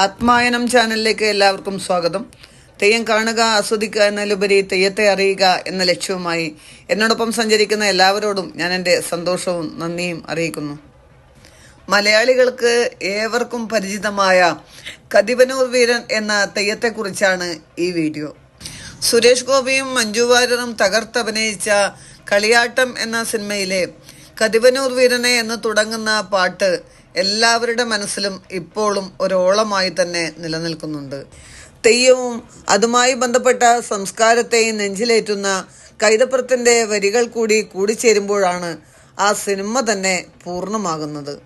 ആത്മായനം ചാനലിലേക്ക് എല്ലാവർക്കും സ്വാഗതം. തെയ്യം കാണുക ആസ്വദിക്കുക എന്നതിലുപരി തെയ്യത്തെ അറിയുക എന്ന ലക്ഷ്യവുമായി എന്നോടൊപ്പം സഞ്ചരിക്കുന്ന എല്ലാവരോടും ഞാൻ എന്റെ സന്തോഷവും നന്ദിയും അറിയിക്കുന്നു. മലയാളികൾക്ക് ഏവർക്കും പരിചിതമായ കതിവനൂർ വീരൻ എന്ന തെയ്യത്തെക്കുറിച്ചാണ് ഈ വീഡിയോ. സുരേഷ് ഗോപിയും മഞ്ജു വാര്യറും തകർത്തഭിനയിച്ച കളിയാട്ടം എന്ന സിനിമയിലെ കതിവനൂർ വീരനെ എന്ന് തുടങ്ങുന്ന പാട്ട് എല്ലാവരുടെ മനസ്സിലും ഇപ്പോഴും ഒരോളമായി തന്നെ നിലനിൽക്കുന്നുണ്ട്. തെയ്യവും അതുമായി ബന്ധപ്പെട്ട സംസ്കാരത്തെയും നെഞ്ചിലേറ്റുന്ന കൈതപ്പുറത്തിന്റെ വരികൾ കൂടി കൂടിച്ചേരുമ്പോഴാണ് ആ സിനിമ തന്നെ പൂർണമാകുന്നത്.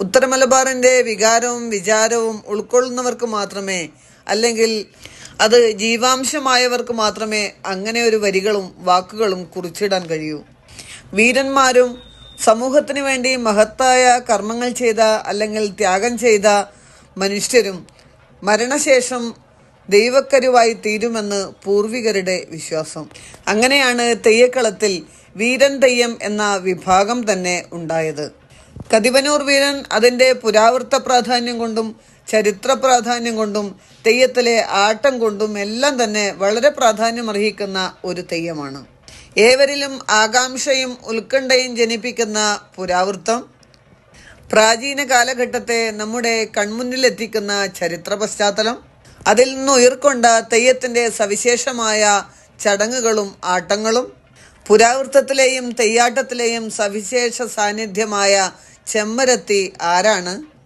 ഉത്തരമലബാറിന്റെ വികാരവും വിചാരവും ഉൾക്കൊള്ളുന്നവർക്ക് മാത്രമേ അല്ലെങ്കിൽ അത് ജീവാംശമായവർക്ക് മാത്രമേ അങ്ങനെ ഒരു വരികളും വാക്കുകളും കുറിച്ചിടാൻ കഴിയൂ. വീരന്മാരും സമൂഹത്തിന് വേണ്ടി മഹത്തായ കർമ്മങ്ങൾ ചെയ്ത അല്ലെങ്കിൽ ത്യാഗം ചെയ്ത മനുഷ്യരും മരണശേഷം ദൈവക്കരുവായി തീരുമെന്ന് പൂർവികരുടെ വിശ്വാസം. അങ്ങനെയാണ് തെയ്യക്കളത്തിൽ വീരൻ തെയ്യം എന്ന വിഭാഗം തന്നെ ഉണ്ടായത്. കതിവനൂർ വീരൻ അതിന്റെ പുരാവൃത്ത പ്രാധാന്യം കൊണ്ടും ചരിത്ര പ്രാധാന്യം കൊണ്ടും തെയ്യത്തിലെ ആട്ടം കൊണ്ടും എല്ലാം തന്നെ വളരെ പ്രാധാന്യം അർഹിക്കുന്ന ഒരു തെയ്യമാണ്. ഏവരിലും ആകാംക്ഷയും ഉത്കണ്ഠയും ജനിപ്പിക്കുന്ന പുരാവൃത്തം. പ്രാചീന കാലഘട്ടത്തെ നമ്മുടെ കൺമുന്നിലെത്തിക്കുന്ന ചരിത്ര പശ്ചാത്തലം. അതിൽ നിന്ന് ഉയർക്കൊണ്ട തെയ്യത്തിന്റെ സവിശേഷമായ ചടങ്ങുകളും ആട്ടങ്ങളും. പുരാവൃത്തത്തിലെയും തെയ്യാട്ടത്തിലെയും സവിശേഷ സാന്നിധ്യമായ ചെമ്മരത്തി ആരാണ്?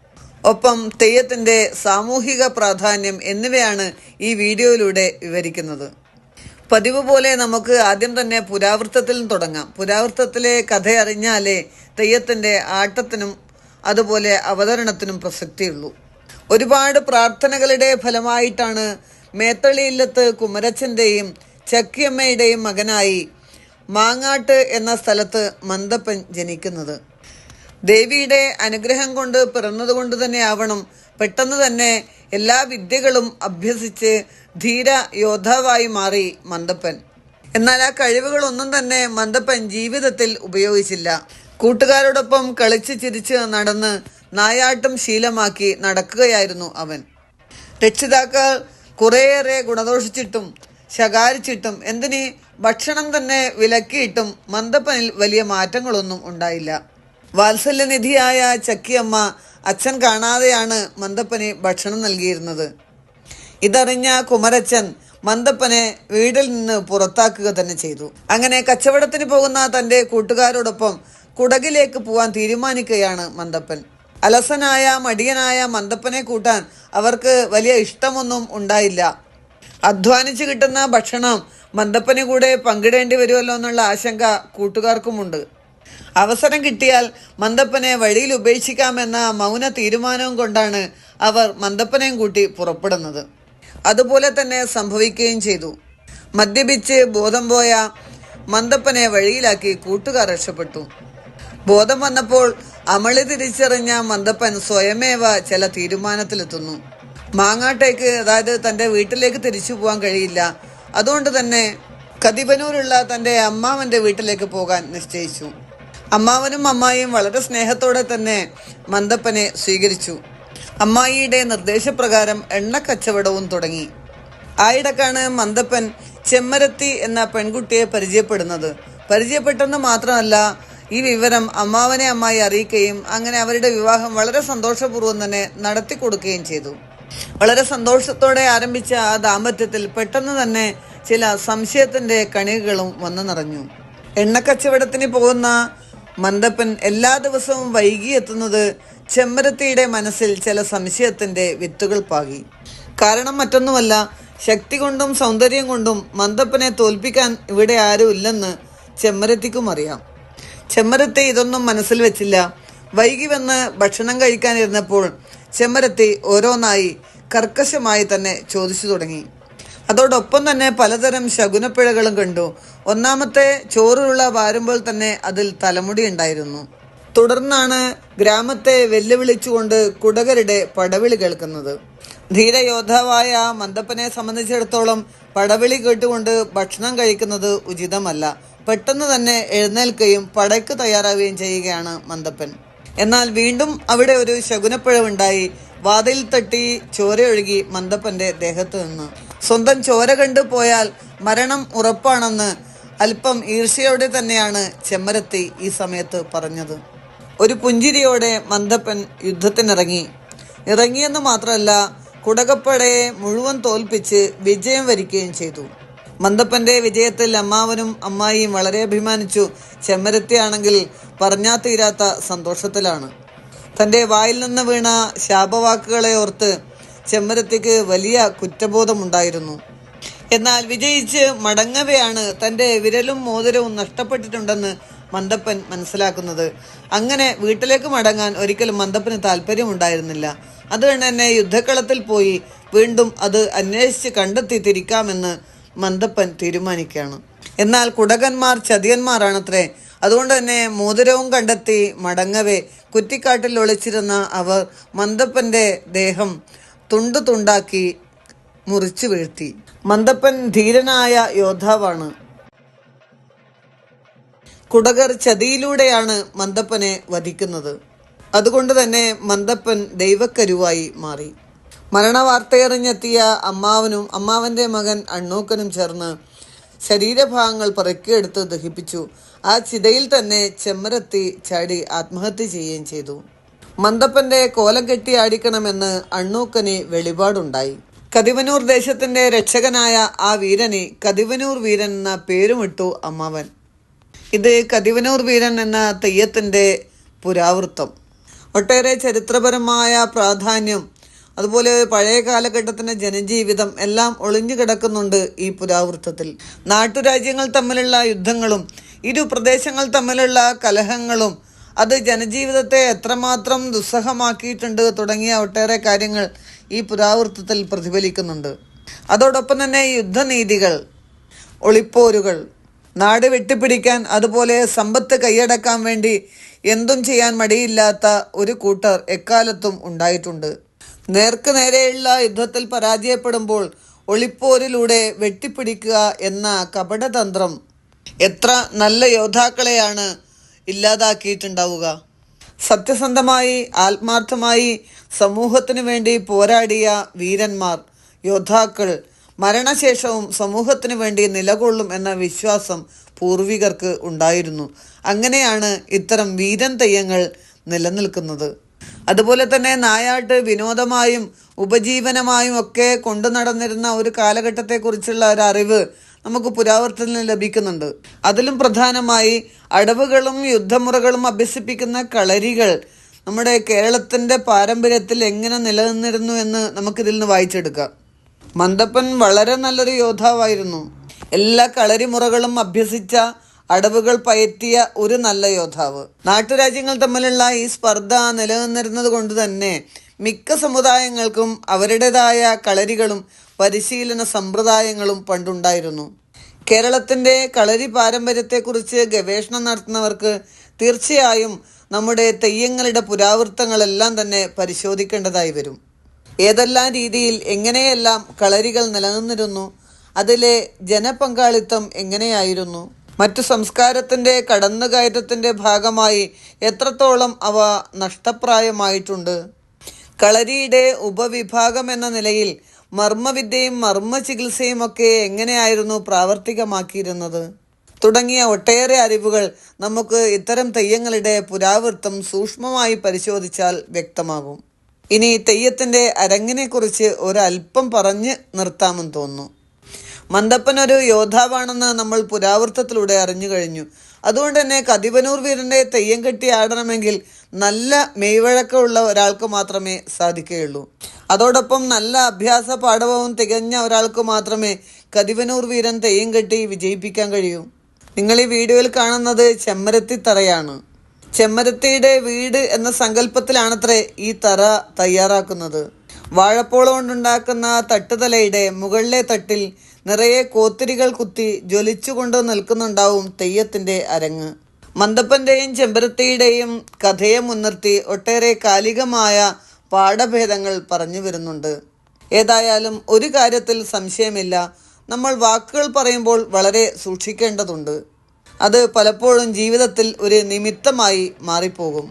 ഒപ്പം തെയ്യത്തിന്റെ സാമൂഹിക പ്രാധാന്യം എന്നിവയാണ് ഈ വീഡിയോയിലൂടെ വിവരിക്കുന്നത്. പതിവ് പോലെ നമുക്ക് ആദ്യം തന്നെ പുരാവൃത്തത്തിൽ തുടങ്ങാം. പുരാവൃത്തത്തിലെ കഥ അറിഞ്ഞാലേ തെയ്യത്തിന്റെ ആട്ടത്തിനും അതുപോലെ അവതരണത്തിനും പ്രസക്തിയുള്ളൂ. ഒരുപാട് പ്രാർത്ഥനകളുടെ ഫലമായിട്ടാണ് മേത്തളിയില്ലത്ത് കുമരച്ചന്റെയും ചക്കിയമ്മയുടെയും മകനായി മാങ്ങാട്ട് എന്ന സ്ഥലത്ത് മന്ദപ്പൻ ജനിക്കുന്നത്. ദേവിയുടെ അനുഗ്രഹം കൊണ്ട് പിറന്നതുകൊണ്ട് തന്നെ ആവണം പെട്ടെന്ന് തന്നെ എല്ലാ വിദ്യകളും അഭ്യസിച്ച് ധീര യോദ്ധാവായി മാറി മന്ദപ്പൻ. എന്നാൽ ആ കഴിവുകളൊന്നും തന്നെ മന്ദപ്പൻ ജീവിതത്തിൽ ഉപയോഗിച്ചില്ല. കൂട്ടുകാരോടൊപ്പം കളിച്ച് ചിരിച്ച് നടന്ന് നായാട്ടും ശീലമാക്കി നടക്കുകയായിരുന്നു അവൻ. രക്ഷിതാക്കൾ കുറേയേറെ ഗുണദോഷിച്ചിട്ടും ശകാരിച്ചിട്ടും എന്തിന് ഭക്ഷണം തന്നെ വിലക്കിയിട്ടും മന്ദപ്പനിൽ വലിയ മാറ്റങ്ങളൊന്നും ഉണ്ടായില്ല. വാത്സല്യനിധിയായ ചക്കിയമ്മ അച്ഛൻ കാണാതെയാണ് മന്ദപ്പന് ഭക്ഷണം നൽകിയിരുന്നത്. ഇതറിഞ്ഞ കുമരച്ചൻ മന്ദപ്പനെ വീട്ടിൽ നിന്ന് പുറത്താക്കുക തന്നെ ചെയ്തു. അങ്ങനെ കച്ചവടത്തിന് പോകുന്ന തന്റെ കൂട്ടുകാരോടൊപ്പം കുടകിലേക്ക് പോവാൻ തീരുമാനിക്കുകയാണ് മന്ദപ്പൻ അലസനായ മടിയനായ മന്ദപ്പനെ കൂട്ടാൻ അവർക്ക് വലിയ ഇഷ്ടമൊന്നും ഉണ്ടായില്ല. അധ്വാനിച്ച് കിട്ടുന്ന ഭക്ഷണം മന്ദപ്പന് കൂടെ പങ്കിടേണ്ടി വരുമല്ലോ എന്നുള്ള ആശങ്ക കൂട്ടുകാർക്കുമുണ്ട്. അവസരം കിട്ടിയാൽ മന്ദപ്പനെ വഴിയിൽ ഉപേക്ഷിക്കാമെന്ന മൗന തീരുമാനവും കൊണ്ടാണ് അവർ മന്ദപ്പനെയും കൂട്ടി പുറപ്പെടുന്നത്. അതുപോലെ തന്നെ സംഭവിക്കുകയും ചെയ്തു. മദ്യപിച്ച് ബോധം പോയ മന്ദപ്പനെ വഴിയിലാക്കി കൂട്ടുകാർ രക്ഷപ്പെട്ടു. ബോധം വന്നപ്പോൾ അമളി തിരിച്ചറിഞ്ഞ മന്ദപ്പൻ സ്വയമേവ ചില തീരുമാനത്തിലെത്തുന്നു. മാങ്ങാട്ടേക്ക് അതായത് തന്റെ വീട്ടിലേക്ക് തിരിച്ചു പോകാൻ കഴിയില്ല. അതുകൊണ്ട് തന്നെ കതിപനൂരുള്ള തന്റെ അമ്മാവന്റെ വീട്ടിലേക്ക് പോകാൻ നിശ്ചയിച്ചു. അമ്മാവനും അമ്മായിയും വളരെ സ്നേഹത്തോടെ തന്നെ മന്ദപ്പനെ സ്വീകരിച്ചു. അമ്മായിയുടെ നിർദ്ദേശപ്രകാരം എണ്ണക്കച്ചവടവും തുടങ്ങി. ആയിടക്കാണ് മന്ദപ്പൻ ചെമ്മരത്തി എന്ന പെൺകുട്ടിയെ പരിചയപ്പെടുന്നത്. പരിചയപ്പെട്ടെന്ന് മാത്രമല്ല ഈ വിവരം അമ്മാവനെ അമ്മായി അറിയിക്കുകയും അങ്ങനെ അവരുടെ വിവാഹം വളരെ സന്തോഷപൂർവം തന്നെ നടത്തി കൊടുക്കുകയും ചെയ്തു. വളരെ സന്തോഷത്തോടെ ആരംഭിച്ച ആ ദാമ്പത്യത്തിൽ പെട്ടെന്ന് തന്നെ ചില സംശയത്തിന്റെ കണികകളും വന്നു നിറഞ്ഞു. എണ്ണക്കച്ചവടത്തിന് പോകുന്ന മന്ദപ്പൻ എല്ലാ ദിവസവും വൈകി എത്തുന്നത് ചെമ്മരത്തിയുടെ മനസ്സിൽ ചില സംശയത്തിന്റെ വിത്തുകൾ പാകി. കാരണം മറ്റൊന്നുമല്ല ശക്തി കൊണ്ടും സൗന്ദര്യം കൊണ്ടും മന്ദപ്പനെ തോൽപ്പിക്കാൻ ഇവിടെ ആരും ഇല്ലെന്ന് ചെമ്മരത്തിക്കും അറിയാം. ചെമ്മരത്തി ഇതൊന്നും മനസ്സിൽ വെച്ചില്ല. വൈകി വന്ന് ഭക്ഷണം കഴിക്കാനിരുന്നപ്പോൾ ചെമ്മരത്തി ഓരോന്നായി കർക്കശമായി തന്നെ ചോദിച്ചു തുടങ്ങി. അതോടൊപ്പം തന്നെ പലതരം ശകുനപ്പിഴകളും കണ്ടു. ഒന്നാമത്തെ ചോറുള്ള വാരുമ്പോൾ തന്നെ അതിൽ തലമുടി ഉണ്ടായിരുന്നു. തുടർന്നാണ് ഗ്രാമത്തെ വെല്ലുവിളിച്ചുകൊണ്ട് കുടകരുടെ പടവിളി കേൾക്കുന്നത്. ധീരയോദ്ധാവായ മന്ദപ്പനെ സംബന്ധിച്ചിടത്തോളം പടവിളി കേട്ടുകൊണ്ട് ഭക്ഷണം കഴിക്കുന്നത് ഉചിതമല്ല. പെട്ടെന്ന് തന്നെ എഴുന്നേൽക്കുകയും പടയ്ക്ക് തയ്യാറാവുകയും ചെയ്യുകയാണ് മന്ദപ്പൻ. എന്നാൽ വീണ്ടും അവിടെ ഒരു ശകുനപ്പുഴവുണ്ടായി. വാതിൽ തട്ടി ചോരയൊഴുകി മന്ദപ്പന്റെ ദേഹത്ത് നിന്ന്. സ്വന്തം ചോര കണ്ടു പോയാൽ മരണം ഉറപ്പാണെന്ന് അല്പം ഈർഷ്യയോടെ തന്നെയാണ് ചെമ്മരത്തി ഈ സമയത്ത് പറഞ്ഞത്. ഒരു പുഞ്ചിരിയോടെ മന്ദപ്പൻ യുദ്ധത്തിനിറങ്ങി. ഇറങ്ങിയെന്ന് മാത്രമല്ല കുടകപ്പടയെ മുഴുവൻ തോൽപ്പിച്ച് വിജയം വരിക്കുകയും ചെയ്തു. മന്ദപ്പന്റെ വിജയത്തിൽ അമ്മാവനും അമ്മായിയും വളരെ അഭിമാനിച്ചു. ചെമ്മരത്തിയാണെങ്കിൽ പറഞ്ഞാ തീരാത്ത സന്തോഷത്തിലാണ്. തന്റെ വായിൽ നിന്ന് വീണ ശാപവാക്കുകളെ ഓർത്ത് ചെമ്മരത്തിക്ക് വലിയ കുറ്റബോധമുണ്ടായിരുന്നു. എന്നാൽ വിജയിച്ച് മടങ്ങവെയാണ് തന്റെ വിരലും മോതിരവും നഷ്ടപ്പെട്ടിട്ടുണ്ടെന്ന് മന്ദപ്പൻ മനസ്സിലാക്കുന്നത്. അങ്ങനെ വീട്ടിലേക്ക് മടങ്ങാൻ ഒരിക്കലും മന്ദപ്പന് താല്പര്യമുണ്ടായിരുന്നില്ല. അതുകൊണ്ട് തന്നെ യുദ്ധക്കളത്തിൽ പോയി വീണ്ടും അത് അന്വേഷിച്ച് കണ്ടെത്തി തിരിക്കാമെന്ന് മന്ദപ്പൻ തീരുമാനിക്കുകയാണ്. എന്നാൽ കുടകന്മാർ ചതിയന്മാരാണത്രേ. അതുകൊണ്ട് തന്നെ മോതിരവും കണ്ടെത്തി മടങ്ങവേ. കുറ്റിക്കാട്ടിൽ ഒളിച്ചിരുന്ന അവർ മന്ദപ്പന്റെ ദേഹം തുണ്ടു തുണ്ടാക്കി മുറിച്ചു വീഴ്ത്തി. മന്ദപ്പൻ ധീരനായ യോദ്ധാവാണ്. കുടകർ ചതിയിലൂടെയാണ് മന്ദപ്പനെ വധിക്കുന്നത്. അതുകൊണ്ട് തന്നെ മന്ദപ്പൻ ദൈവക്കരുവായി മാറി. മരണവാർത്തയറിഞ്ഞെത്തിയ അമ്മാവനും അമ്മാവന്റെ മകൻ അണ്ണൂക്കനും ചേർന്ന് ശരീരഭാഗങ്ങൾ പറക്കിയെടുത്ത് ദഹിപ്പിച്ചു. ആ ചിതയിൽ തന്നെ ചെമ്മരത്തി ചാടി ആത്മഹത്യ ചെയ്യുകയും ചെയ്തു. മന്ദപ്പന്റെ കോലം കെട്ടി ആടിക്കണമെന്ന് അണ്ണൂക്കന് വെളിപാടുണ്ടായി. കതിവനൂർ ദേശത്തിന്റെ രക്ഷകനായ ആ വീരനെ കതിവനൂർ വീരൻ എന്ന പേരുമിട്ടു അമ്മാവൻ. ഇത് കതിവനൂർ വീരൻ എന്ന തെയ്യത്തിന്റെ പുരാവൃത്തം. ഒട്ടേറെ ചരിത്രപരമായ പ്രാധാന്യം അതുപോലെ പഴയ കാലഘട്ടത്തിന്റെ ജനജീവിതം എല്ലാം ഒളിഞ്ഞു കിടക്കുന്നുണ്ട് ഈ പുരാവൃത്തത്തിൽ. നാട്ടുരാജ്യങ്ങൾ തമ്മിലുള്ള യുദ്ധങ്ങളും ഇരു പ്രദേശങ്ങൾ തമ്മിലുള്ള കലഹങ്ങളും അത് ജനജീവിതത്തെ എത്രമാത്രം ദുസ്സഹമാക്കിയിട്ടുണ്ട് തുടങ്ങിയ ഒട്ടേറെ കാര്യങ്ങൾ ഈ പുരാവൃത്തത്തിൽ പ്രതിഫലിക്കുന്നുണ്ട്. അതോടൊപ്പം തന്നെ യുദ്ധനീതികൾ ഒളിപ്പോരുകൾ നാട് വെട്ടിപ്പിടിക്കാൻ അതുപോലെ സമ്പത്ത് കൈയടക്കാൻ വേണ്ടി എന്തും ചെയ്യാൻ മടിയില്ലാത്ത ഒരു കൂട്ടർ എക്കാലത്തും ഉണ്ടായിട്ടുണ്ട്. നേർക്ക് നേരെയുള്ള യുദ്ധത്തിൽ പരാജയപ്പെടുമ്പോൾ ഒളിപ്പോരിലൂടെ വെട്ടിപ്പിടിക്കുക എന്ന കപടതന്ത്രം എത്ര നല്ല യോദ്ധാക്കളെയാണ് ഇല്ലാതാക്കിയിട്ടുണ്ടാവുക. സത്യസന്ധമായി ആത്മാർത്ഥമായി സമൂഹത്തിനു വേണ്ടി പോരാടിയ വീരന്മാർ യോദ്ധാക്കൾ മരണശേഷവും സമൂഹത്തിനു വേണ്ടി നിലകൊള്ളും എന്ന വിശ്വാസം പൂർവികർക്ക് ഉണ്ടായിരുന്നു. അങ്ങനെയാണ് ഇത്തരം വീരൻ തെയ്യങ്ങൾ നിലനിൽക്കുന്നത്. അതുപോലെ തന്നെ നായാട്ട് വിനോദമായും ഉപജീവനമായും ഒക്കെ കൊണ്ടു നടന്നിരുന്ന ഒരു കാലഘട്ടത്തെക്കുറിച്ചുള്ള ഒരു അറിവ് നമുക്ക് പുരാവൃത്തത്തിൽ നിന്ന് ലഭിക്കുന്നുണ്ട്. അതിലും പ്രധാനമായി അടവുകളും യുദ്ധമുറകളും അഭ്യസിപ്പിക്കുന്ന കളരികൾ നമ്മുടെ കേരളത്തിന്റെ പാരമ്പര്യത്തിൽ എങ്ങനെ നിലനിന്നിരുന്നു എന്ന് നമുക്കിതിൽ നിന്ന് വായിച്ചെടുക്കാം. മന്ദപ്പൻ വളരെ നല്ലൊരു യോദ്ധാവായിരുന്നു. എല്ലാ കളരിമുറകളും അഭ്യസിച്ച അടവുകൾ പയറ്റിയ ഒരു നല്ല യോദ്ധാവ്. നാട്ടുരാജ്യങ്ങൾ തമ്മിലുള്ള ഈ സ്പർദ്ധ നിലനിന്നിരുന്നത് കൊണ്ട് തന്നെ മിക്ക സമുദായങ്ങൾക്കും അവരുടേതായ കളരികളും പരിശീലന സമ്പ്രദായങ്ങളും പണ്ടുണ്ടായിരുന്നു. കേരളത്തിന്റെ കളരി പാരമ്പര്യത്തെക്കുറിച്ച് ഗവേഷണം നടത്തുന്നവർക്ക് തീർച്ചയായും നമ്മുടെ തെയ്യങ്ങളുടെ പുരാവൃത്തങ്ങളെല്ലാം തന്നെ പരിശോധിക്കേണ്ടതായി വരും. ഏതെല്ലാം രീതിയിൽ എങ്ങനെയെല്ലാം കളരികൾ നിലനിന്നിരുന്നു അതിലെ ജനപങ്കാളിത്തം എങ്ങനെയായിരുന്നു മറ്റു സംസ്കാരത്തിന്റെ കടന്നുകയറ്റത്തിന്റെ ഭാഗമായി എത്രത്തോളം അവ നഷ്ടപ്രായമായിട്ടുണ്ട്. കളരിയുടെ ഉപവിഭാഗം എന്ന നിലയിൽ മർമ്മവിദ്യയും മർമ്മ ചികിത്സയും ഒക്കെ എങ്ങനെയായിരുന്നു പ്രാവർത്തികമാക്കിയിരുന്നത്? തുടങ്ങിയ ഒട്ടേറെ അറിവുകൾ നമുക്ക് ഇത്തരം തെയ്യങ്ങളുടെ പുരാവൃത്തം സൂക്ഷ്മമായി പരിശോധിച്ചാൽ വ്യക്തമാകും. ഇനി തെയ്യത്തിന്റെ അരങ്ങിനെക്കുറിച്ച് ഒരല്പം പറഞ്ഞ് നിർത്താമെന്ന് തോന്നുന്നു. മന്ദപ്പൻ ഒരു യോദ്ധാവാണെന്ന് നമ്മൾ പുരാവൃത്തത്തിലൂടെ അറിഞ്ഞു കഴിഞ്ഞു. അതുകൊണ്ട് തന്നെ കതിവനൂർ വീരന്റെ തെയ്യം കെട്ടി ആടണമെങ്കിൽ നല്ല മെയ്വഴക്കമുള്ള ഒരാൾക്ക് മാത്രമേ സാധിക്കുകയുള്ളൂ. അതോടൊപ്പം നല്ല അഭ്യാസ പാഠവും തികഞ്ഞ ഒരാൾക്ക് മാത്രമേ കതിവനൂർ വീരൻ തെയ്യം കെട്ടി വിജയിപ്പിക്കാൻ കഴിയൂ. നിങ്ങൾ ഈ വീഡിയോയിൽ കാണുന്നത് ചെമ്മരത്തി തറയാണ് ചെമ്മരത്തിയുടെ വീട് എന്ന സങ്കല്പത്തിലാണത്രേ ഈ തറ തയ്യാറാക്കുന്നത്. വാഴപ്പോള കൊണ്ടുണ്ടാക്കുന്ന തട്ടുതലയുടെ മുകളിലെ തട്ടിൽ നിറയെ കോത്തിരികൾ കുത്തി ജ്വലിച്ചുകൊണ്ട് നിൽക്കുന്നുണ്ടാവും തെയ്യത്തിന്റെ അരങ്ങ്. മന്ദപ്പന്റെയും ചെമ്പരത്തിയുടെയും കഥയെ മുൻനിർത്തി ഒട്ടേറെ കാലികമായ പാഠഭേദങ്ങൾ പറഞ്ഞു വരുന്നുണ്ട്. ഏതായാലും ഒരു കാര്യത്തിൽ സംശയമില്ല. നമ്മൾ വാക്കുകൾ പറയുമ്പോൾ വളരെ സൂക്ഷിക്കേണ്ടതുണ്ട്. അത് പലപ്പോഴും ജീവിതത്തിൽ ഒരു നിമിത്തമായി മാറിപ്പോകും.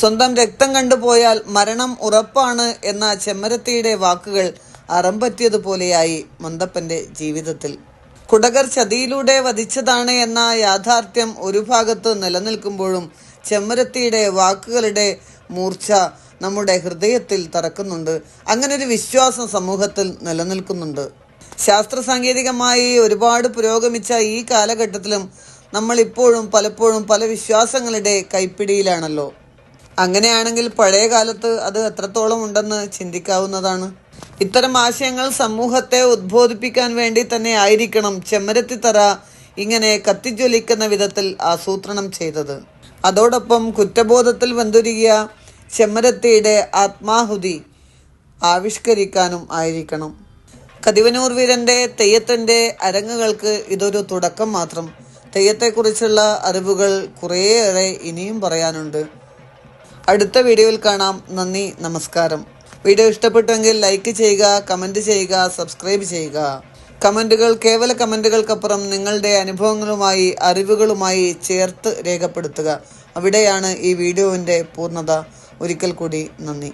സ്വന്തം രക്തം കണ്ടുപോയാൽ മരണം ഉറപ്പാണ് എന്ന ചെമ്മരത്തിയുടെ വാക്കുകൾ അറമ്പറ്റിയതുപോലെയായി മന്ദപ്പന്റെ ജീവിതത്തിൽ. കുടകർ ചതിയിലൂടെ വധിച്ചതാണ് എന്ന യാഥാർത്ഥ്യം ഒരു ഭാഗത്ത് നിലനിൽക്കുമ്പോഴും ചെമ്മരത്തിയുടെ വാക്കുകളുടെ മൂർച്ച നമ്മുടെ ഹൃദയത്തിൽ തറക്കുന്നുണ്ട്. അങ്ങനെ ഒരു വിശ്വാസം സമൂഹത്തിൽ നിലനിൽക്കുന്നുണ്ട്. ശാസ്ത്ര സാങ്കേതികമായി ഒരുപാട് പുരോഗമിച്ച ഈ കാലഘട്ടത്തിലും നമ്മൾ ഇപ്പോഴും പലപ്പോഴും പല വിശ്വാസങ്ങളുടെ കൈപ്പിടിയിലാണല്ലോ. അങ്ങനെയാണെങ്കിൽ പഴയ കാലത്ത് അത് എത്രത്തോളം ഉണ്ടെന്ന് ചിന്തിക്കാവുന്നതാണ്. ഇത്തരം ആശയങ്ങൾ സമൂഹത്തെ ഉദ്ബോധിപ്പിക്കാൻ വേണ്ടി തന്നെ ആയിരിക്കണം ചെമ്മരത്തിത്തറ ഇങ്ങനെ കത്തിജ്വലിക്കുന്ന വിധത്തിൽ ആസൂത്രണം ചെയ്തത്. അതോടൊപ്പം കുറ്റബോധത്തിൽ വെന്തുരുകിയ ചെമ്മരത്തിയുടെ ആത്മാഹുതി ആവിഷ്കരിക്കാനും ആയിരിക്കണം. കതിവനൂർ വീരന്റെ തെയ്യത്തിന്റെ അരങ്ങുകൾക്ക് ഇതൊരു തുടക്കം മാത്രം. തെയ്യത്തെക്കുറിച്ചുള്ള അറിവുകൾ കുറേയേറെ ഇനിയും പറയാനുണ്ട്. അടുത്ത വീഡിയോയിൽ കാണാം. നന്ദി നമസ്കാരം. വീഡിയോ ഇഷ്ടപ്പെട്ടെങ്കിൽ ലൈക്ക് ചെയ്യുക കമന്റ് ചെയ്യുക സബ്സ്ക്രൈബ് ചെയ്യുക. കമന്റുകൾ കേവല കമന്റുകൾക്കപ്പുറം നിങ്ങളുടെ അനുഭവങ്ങളുമായി അറിവുകളുമായി ചേർത്ത് രേഖപ്പെടുത്തുക. അവിടെയാണ് ഈ വീഡിയോവിന്റെ പൂർണത. ഒരിക്കൽ കൂടി നന്ദി.